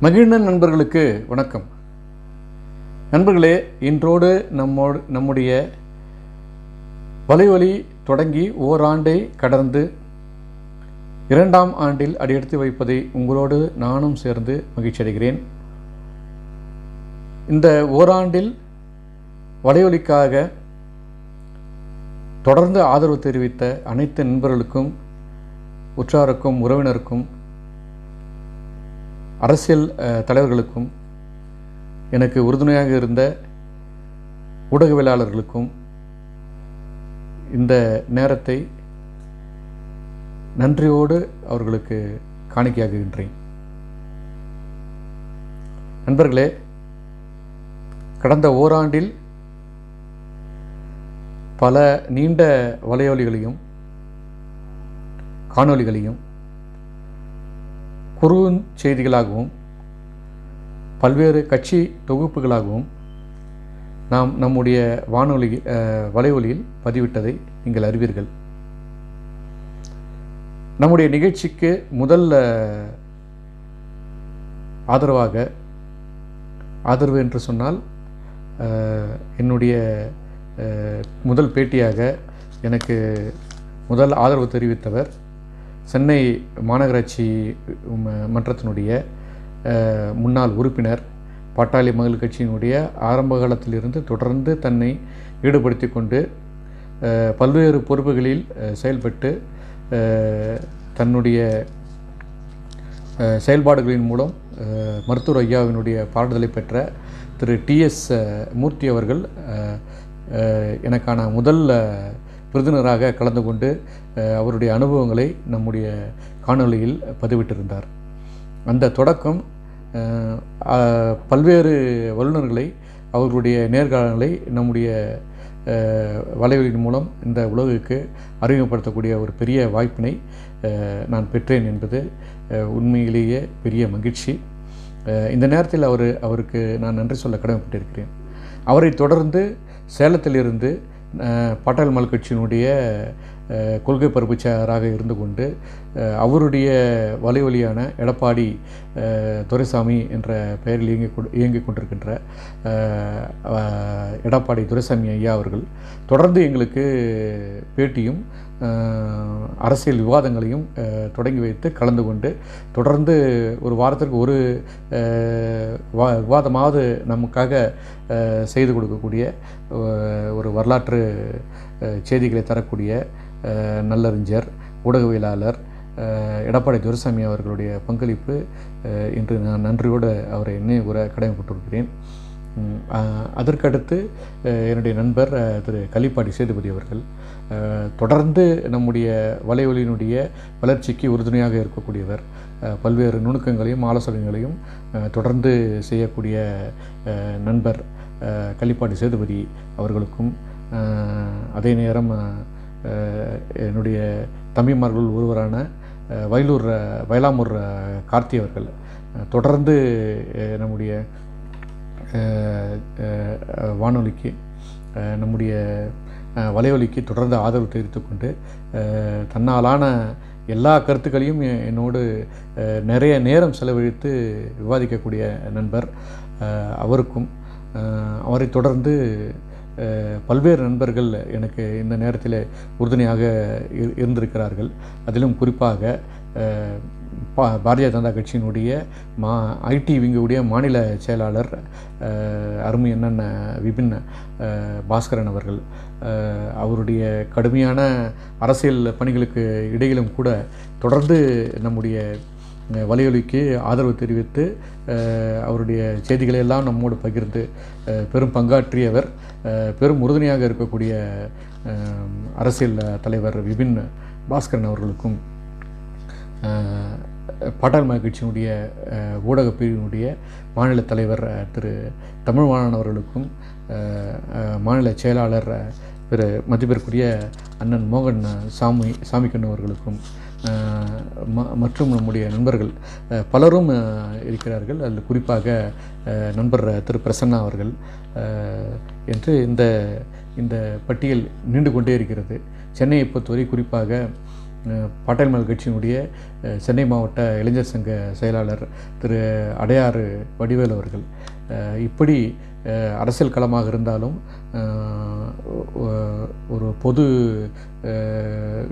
மகிழ்ந்த நண்பர்களுக்கு வணக்கம். நண்பர்களே இன்றோடு நம்மோடு நம்முடைய வலைவலி தொடங்கி ஓராண்டை கடந்து இரண்டாம் ஆண்டில் அடியெடுத்து வைப்பதை உங்களோடு நானும் சேர்ந்து மகிழ்ச்சி அடைகிறேன் இந்த ஓராண்டில் வலைவலிக்காக தொடர்ந்து ஆதரவு தெரிவித்த அனைத்து நண்பர்களுக்கும் உற்றாருக்கும் உறவினருக்கும் அரசியல் தலைவர்களுக்கும் எனக்கு உறுதுணையாக இருந்த ஊடகவியலாளர்களுக்கும் இந்த நேரத்தை நன்றியோடு அவர்களுக்கு காணிக்கையாகுகின்றேன் நண்பர்களே கடந்த ஓராண்டில் பல நீண்ட வலையொலிகளையும் காணொளிகளையும் குறுஞ்செய்திகளாகவும் பல்வேறு கட்சி தொகுப்புகளாகவும் நாம் நம்முடைய வானொலி வலைவொலியில் பதிவிட்டதை நீங்கள் அறிவீர்கள். நம்முடைய நிகழ்ச்சிக்கு முதல்ல ஆதரவாக ஆதரவு என்று சொன்னால் என்னுடைய முதல் பேட்டியாக எனக்கு முதல் ஆதரவு தெரிவித்தவர் சென்னை மாநகராட்சி ம- மன்றத்தினுடைய முன்னாள் உறுப்பினர் பாட்டாளி மகள் கட்சியினுடைய ஆரம்ப காலத்திலிருந்து தொடர்ந்து தன்னை ஈடுபடுத்தி கொண்டு பல்வேறு பொறுப்புகளில் செயல்பட்டு தன்னுடைய செயல்பாடுகளின் மூலம் மருத்துவர் ஐயாவினுடைய பாடுதலை பெற்ற திரு டிஎஸ் மூர்த்தி அவர்கள் எனக்கான முதல் விருந்தினராக கலந்து கொண்டு அவருடைய அனுபவங்களை நம்முடைய காணொளியில் பதிவிட்டிருந்தார். அந்த தொடக்கம் பல்வேறு வல்லுநர்களை அவர்களுடைய நேர்காணலை நம்முடைய வலைவலின் மூலம் இந்த உலகுக்கு அறிமுகப்படுத்தக்கூடிய ஒரு பெரிய வாய்ப்பினை நான் பெற்றேன் என்பது உண்மையிலேயே பெரிய மகிழ்ச்சி. இந்த நேரத்தில் அவர் அவருக்கு நான் நன்றி சொல்ல கடமைப்பட்டிருக்கிறேன். அவரை தொடர்ந்து சேலத்திலிருந்து பாட்டாளி மல்கட்சியினுடைய கொள்கை பரப்புச்சாராக இருந்து கொண்டு அவருடைய அவருடைய வலைவலியான எடப்பாடி துரைசாமி என்ற பெயரில் இயங்கி கொண்டு இயங்கிக் கொண்டிருக்கின்ற எடப்பாடி துரைசாமி ஐயா அவர்கள் தொடர்ந்து எங்களுக்கு பேட்டியும் அரசியல் விவாதங்களையும் தொடங்கி வைத்து கலந்து கொண்டு தொடர்ந்து ஒரு வாரத்திற்கு ஒரு வா- விவாதமாவது நமக்காக செய்து கொடுக்கக்கூடிய ஒரு வரலாற்று செய்திகளை தரக்கூடிய நல்லறிஞர் ஊடகவியலாளர் எடப்பாடி துரைசாமி அவர்களுடைய பங்களிப்பு இன்று நான் நன்றியோடு அவரை இன்னும் கூற கடமைப்பட்டிருக்கிறேன். அதற்கடுத்து என்னுடைய நண்பர் திரு கலிப்பாடி சேதுபதி அவர்கள் தொடர்ந்து நம்முடைய வலைவலியினுடைய வளர்ச்சிக்கு உறுதுணையாக இருக்கக்கூடியவர் பல்வேறு நுணுக்கங்களையும் ஆலோசனைகளையும் தொடர்ந்து செய்யக்கூடிய நண்பர் அஹ், சேதுபதி அவர்களுக்கும் அதே நேரம் என்னுடைய தம்பிமார்கள் ஒருவரான வயலூர் வயலாமூர் கார்த்தி அவர்கள் தொடர்ந்து நம்முடைய வானொலிக்கு நம்முடைய வலையொலிக்கு தொடர்ந்து ஆதரவு தெரிவித்து கொண்டு தன்னாலான எல்லா கருத்துக்களையும் என்னோடு நிறைய நேரம் செலவழித்து விவாதிக்கக்கூடிய நண்பர் அவருக்கும் அவரை தொடர்ந்து பல்வேறு நண்பர்கள் எனக்கு இந்த நேரத்தில் உறுதுணையாக இரு- இருந்திருக்கிறார்கள். அதிலும் குறிப்பாக பா பாரதிய ஜனதா கட்சியினுடைய மா ஐடி விங்குடைய மாநில செயலாளர் அருமை என்னென்ன விபின் பாஸ்கரன் அவர்கள். அவருடைய கடுமையான அரசியல் பணிகளுக்கு இடையிலும் கூட தொடர்ந்து நம்முடைய அஹ், வலையொலிக்கு ஆதரவு தெரிவித்து அவருடைய செய்திகளை எல்லாம் நம்மோடு பகிர்ந்து பெரும் பங்காற்றியவர் பெரும் உறுதுணையாக இருக்கக்கூடிய அரசியல் தலைவர் விபின் பாஸ்கரன் அவர்களுக்கும் பாட்டாள் மக்கள் கட்சியினுடைய ஊடகப் பிரிவினுடைய மாநில தலைவர் திரு தமிழ்வாணன் அவர்களுக்கும் மாநில செயலாளர் பிற திரு மதிப்பிற்குரிய அண்ணன் மோகன் சாமி சாமிக்கண்ணு அவர்களுக்கும் ம- மற்றும் நம்முடைய நண்பர்கள் பலரும் இருக்கிறார்கள். அதில் குறிப்பாக நண்பர் திரு பிரசன்னா அவர்கள் என்று இந்த இந்த பட்டியல் நீண்டு கொண்டே இருக்கிறது. சென்னையை பொறுத்தவரை குறிப்பாக பாட்டாளி மக்கள் கட்சியினுடைய சென்னை மாவட்ட இளைஞர் சங்க செயலாளர் திரு அடையாறு வடிவேல் அவர்கள். இப்படி அரசியல் களமாக இருந்தாலும் ஒரு பொது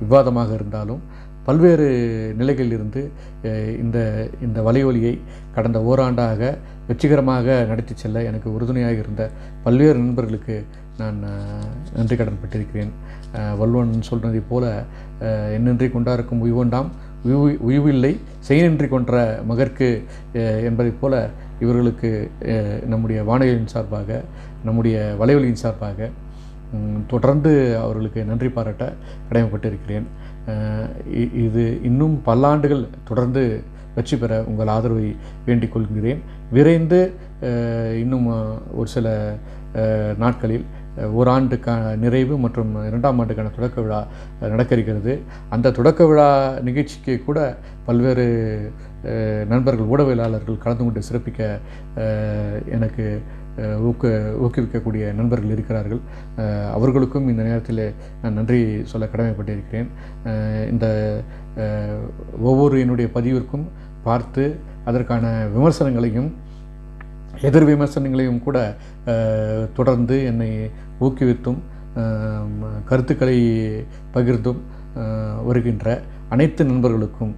விவாதமாக இருந்தாலும் பல்வேறு நிலைகளில் இருந்து இந்த இந்த வலையொலியை கடந்த ஓராண்டாக வெற்றிகரமாக நடத்தி செல்ல எனக்கு உறுதுணையாக இருந்த பல்வேறு நண்பர்களுக்கு நான் நன்றி கடன் பட்டிருக்கிறேன் வல்லுவன் சொல்கிறதை போல அஹ், கொண்டாருக்கும் உய்வொண்டாம் உய்வு உய்வில்லை செய்நின்றி கொன்ற மகற்கு என்பதைப் போல இவர்களுக்கு நம்முடைய வானொலியின் சார்பாக நம்முடைய வலைவலியின் சார்பாக தொடர்ந்து அவர்களுக்கு நன்றி பாராட்ட கடமைப்பட்டிருக்கிறேன். இது இன்னும் பல்லாண்டுகள் தொடர்ந்து வெற்றி பெற உங்கள் ஆதரவை வேண்டிக் கொள்கிறேன். விரைந்து இன்னும் ஒரு சில நாட்களில் ஓராண்டுக்கான நிறைவு மற்றும் இரண்டாம் ஆண்டுக்கான தொடக்க விழா நடக்க இருக்கிறது அந்த தொடக்க விழா நிகழ்ச்சிக்கு கூட பல்வேறு நண்பர்கள் ஊடகவியலாளர்கள் கலந்து கொண்டு சிறப்பிக்க எனக்கு ஊக்க ஊக்குவிக்கக்கூடிய நண்பர்கள் இருக்கிறார்கள். அவர்களுக்கும் இந்த நேரத்தில் நான் நன்றி சொல்ல கடமைப்பட்டிருக்கிறேன். இந்த ஒவ்வொரு என்னுடைய பதிவிற்கும் பார்த்து அதற்கான விமர்சனங்களையும் எதிர் விமர்சனங்களையும் கூட தொடர்ந்து என்னை ஊக்குவித்தும் கருத்துக்களை பகிர்ந்தும் வருகின்ற அனைத்து நண்பர்களுக்கும்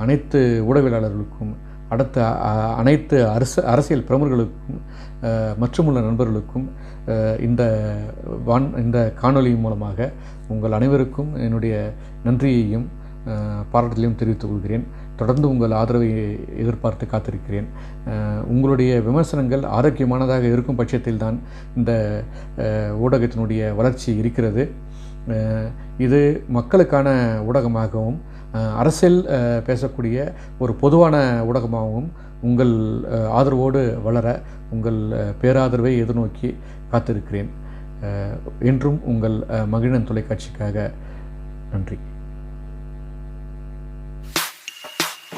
அனைத்து ஊடகவியலாளர்களுக்கும் அடுத்த அனைத்து அரசு அரசியல் பிரமுகர்களுக்கும் மற்றுமுள்ள நண்பர்களுக்கும் இந்த வான் இந்த காணொளி மூலமாக உங்கள் அனைவருக்கும் என்னுடைய நன்றியையும் பாராட்டுதலையும் தெரிவித்துக் கொள்கிறேன். தொடர்ந்து உங்கள் ஆதரவை எதிர்பார்த்து காத்திருக்கிறேன். உங்களுடைய விமர்சனங்கள் ஆரோக்கியமானதாக இருக்கும் பட்சத்தில் தான் இந்த ஊடகத்தினுடைய வளர்ச்சி இருக்கிறது. இது மக்களுக்கான ஊடகமாகவும் அரசியல் பேசக்கூடிய ஒரு பொதுவான ஊடகமாகவும் உங்கள் ஆதரவோடு வளர உங்கள் பேராதரவை எதிர்நோக்கி காத்திருக்கிறேன். என்றும் உங்கள் மகிழன் தொலைக்காட்சிக்காக நன்றி.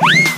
you.